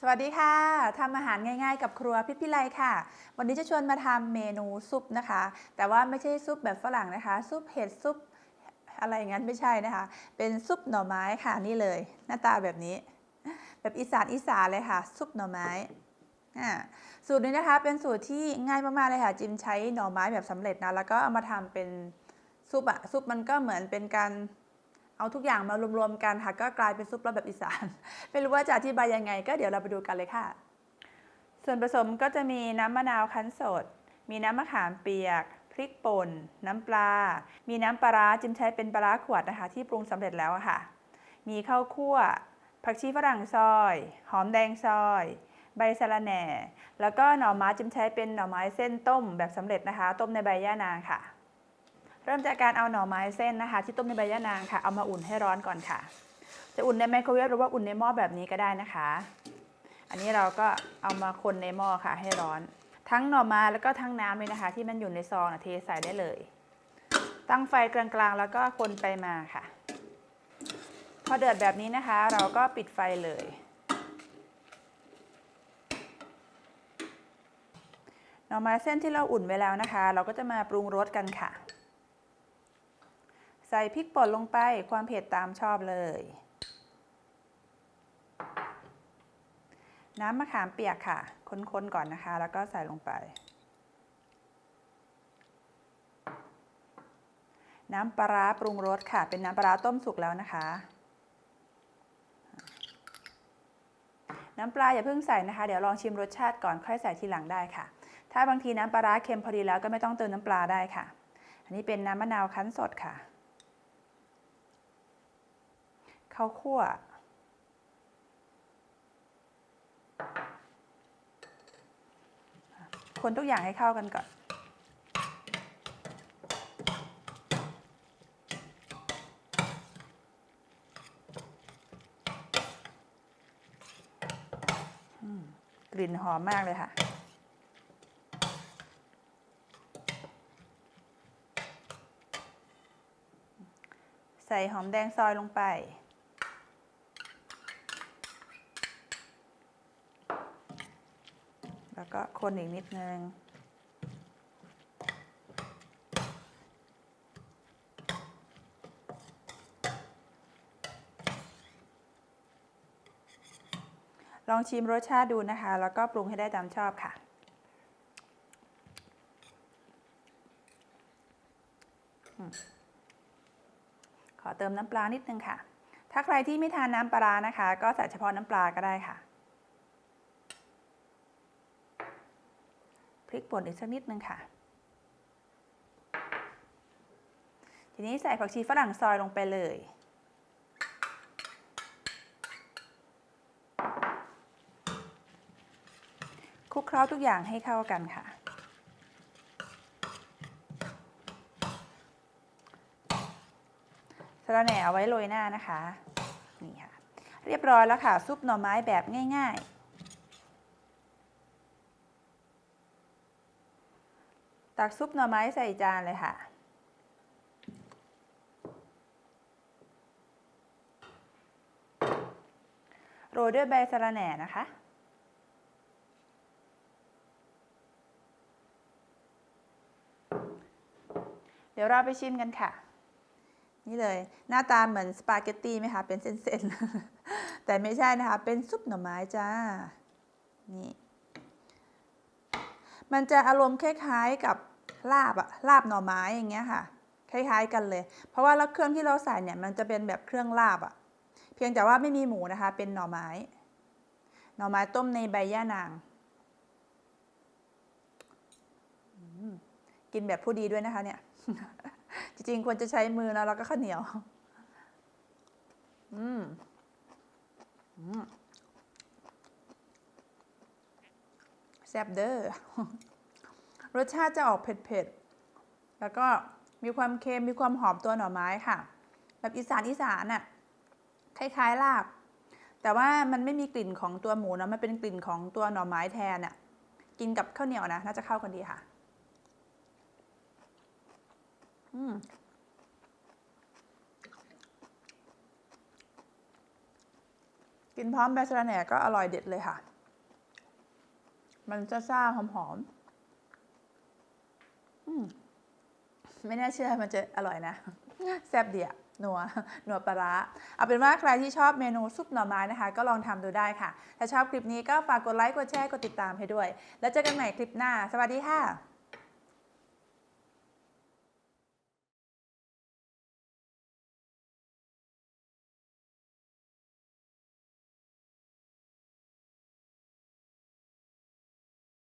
สวัสดีค่ะทำอาหารง่าย ๆ กับครัวพิพิไลค่ะ วันนี้จะชวนมาทำเมนูซุปนะคะ แต่ว่าไม่ใช่ซุปแบบฝรั่งนะคะ ซุปเห็ดซุปอะไรอย่างนั้นไม่ใช่นะคะ เป็นซุปหน่อไม้ค่ะนี่เลย หน้าตาแบบนี้ แบบอีสานอีสานเลยค่ะ ซุปหน่อไม้อ่าสูตรนี้นะคะ เป็นสูตรที่ง่ายมากๆเลยค่ะ จิมใช้หน่อไม้แบบสำเร็จนะแล้วก็เอามาทำเป็นซุปอะซุปมันก็เหมือนเป็นการ เอาทุกอย่างมารวมๆกันค่ะก็กลายเป็นซุปรสแบบอีสาน ไม่รู้ว่าจะอธิบายยังไง ก็เดี๋ยวเราไปดูกันเลยค่ะ ส่วนผสมก็จะมีน้ำมะนาวคั้นสด มีน้ำมะขามเปียก พริกป่น น้ำปลา มีน้ำปลาร้าจิมใช้เป็นปลาร้าขวดนะคะ ที่ปรุงสำเร็จแล้วอะค่ะ มีข้าวคั่ว ผักชีฝรั่งซอย หอมแดงซอย ใบสะระแหน่ แล้วก็หน่อไม้จิมใช้เป็นหน่อไม้เส้นต้มแบบสำเร็จนะคะ ต้มในใบย่านางค่ะ เริ่มจากการเอาหน่อไม้เส้นนะคะ ที่ต้มในใบย่านางค่ะ เอามาอุ่นให้ร้อนก่อนค่ะ จะอุ่นในไมโครเวฟหรือว่าอุ่นในหม้อแบบนี้ก็ได้นะคะ อันนี้เราก็เอามาคนในหม้อค่ะให้ร้อน ทั้งหน่อไม้แล้วก็ทั้งน้ำเลยนะคะ ที่มันอยู่ในซองนะเทใส่ได้เลย ตั้งไฟกลางๆ แล้วก็คนไปมาค่ะ พอเดือดแบบนี้นะคะ เราก็ปิดไฟเลยหน่อไม้เส้นที่เราอุ่นไว้แล้วนะคะ เราก็จะมาปรุงรสกันค่ะ ใส่พริกป่นลงไปความเผ็ดตามชอบเลย น้ำมะขามเปียกค่ะ คนๆก่อนนะคะ แล้วก็ใส่ลงไป น้ำปลาปรุงรสค่ะ เป็นน้ำปลาต้มสุกแล้วนะคะ น้ำปลาอย่าเพิ่งใส่นะคะ เดี๋ยวลองชิมรสชาติก่อนค่อยใส่ทีหลังได้ค่ะ ถ้าบางทีน้ำปลาร้าเค็มพอดีแล้วก็ไม่ต้องเติมน้ำปลาได้ค่ะ อันนี้เป็นน้ำมะนาวคั้นสดค่ะ ข้าวคั่ว คนทุกอย่างให้เข้ากันก่อน กลิ่นหอมมากเลยค่ะใส่หอมแดงซอยลงไป แล้ว ก็คนอีกนิดนึงลองชิมรสชาติดูนะคะ แล้วก็ปรุงให้ได้ตามชอบค่ะ ขอเติมน้ำปลานิดนึงค่ะ ถ้าใครที่ไม่ทานน้ำปลาร้านะคะ ก็ใส่เฉพาะน้ำปลาก็ได้ค่ะ ริกป่นอีกสักนิดนึงค่ะ ทีนี้ใส่ผักชีฝรั่งซอยลงไปเลย คลุกเคล้าทุกอย่างให้เข้ากันค่ะสระแหน่เอาไว้โรยหน้านะคะ นี่ค่ะ เรียบร้อยแล้วค่ะ ซุปหน่อไม้แบบง่าย ๆ ตักซุปหน่อไม้ใส่จานเลยค่ะ โรยด้วยใบสะระแหน่นะคะ เดี๋ยวเราไปชิมกันค่ะ นี่เลย หน้าตาเหมือนสปาเกตตีไหมคะ เป็นเส้นๆ แต่ไม่ใช่นะคะ เป็นซุปหน่อไม้จ้า นี่ มันจะอารมณ์คล้ายๆกับลาบอะลาบหน่อไม้อย่างเงี้ยค่ะ คล้ายๆกันเลย เพราะว่าแล้วเครื่องที่เราใส่เนี่ยมันจะเป็นแบบเครื่องลาบอะเพียงแต่ว่าไม่มีหมูนะคะ เป็นหน่อไม้ หน่อไม้ต้มในใบย่านางกินแบบผู้ดีด้วยนะคะ เนี่ย จริงๆควรจะใช้มือนะแล้วก็ข้าวเหนียว อืมอืม ซ่บเด้อรสชาติจะออกเผ็ดๆ แล้วก็มีความเค็มมีความหอมตัวหน่อไม้ค่ะ แบบอีสานอีสานน่ะคล้ายๆลาบ แต่ว่ามันไม่มีกลิ่นของตัวหมูนะมันเป็นกลิ่นของตัวหน่อไม้แทนน่ะกินกับข้าวเหนียวนะน่าจะเข้ากันดีค่ะ อืมกินพร้อมใบสระแหน่ก็อร่อยเด็ดเลยค่ะ มันจะซ่าๆหอมๆอืมไม่น่าเชื่อมันจะอร่อยนะ แซ่บเดียนัวนัวปลาร้าเอาเป็นว่าใครที่ชอบเมนูซุปหน่อไม้นะคะ ก็ลองทำดูได้ค่ะ ถ้าชอบคลิปนี้ก็ฝากกดไลค์กดแชร์กดติดตามให้ด้วย แล้วเจอกันใหม่คลิปหน้า สวัสดีค่ะ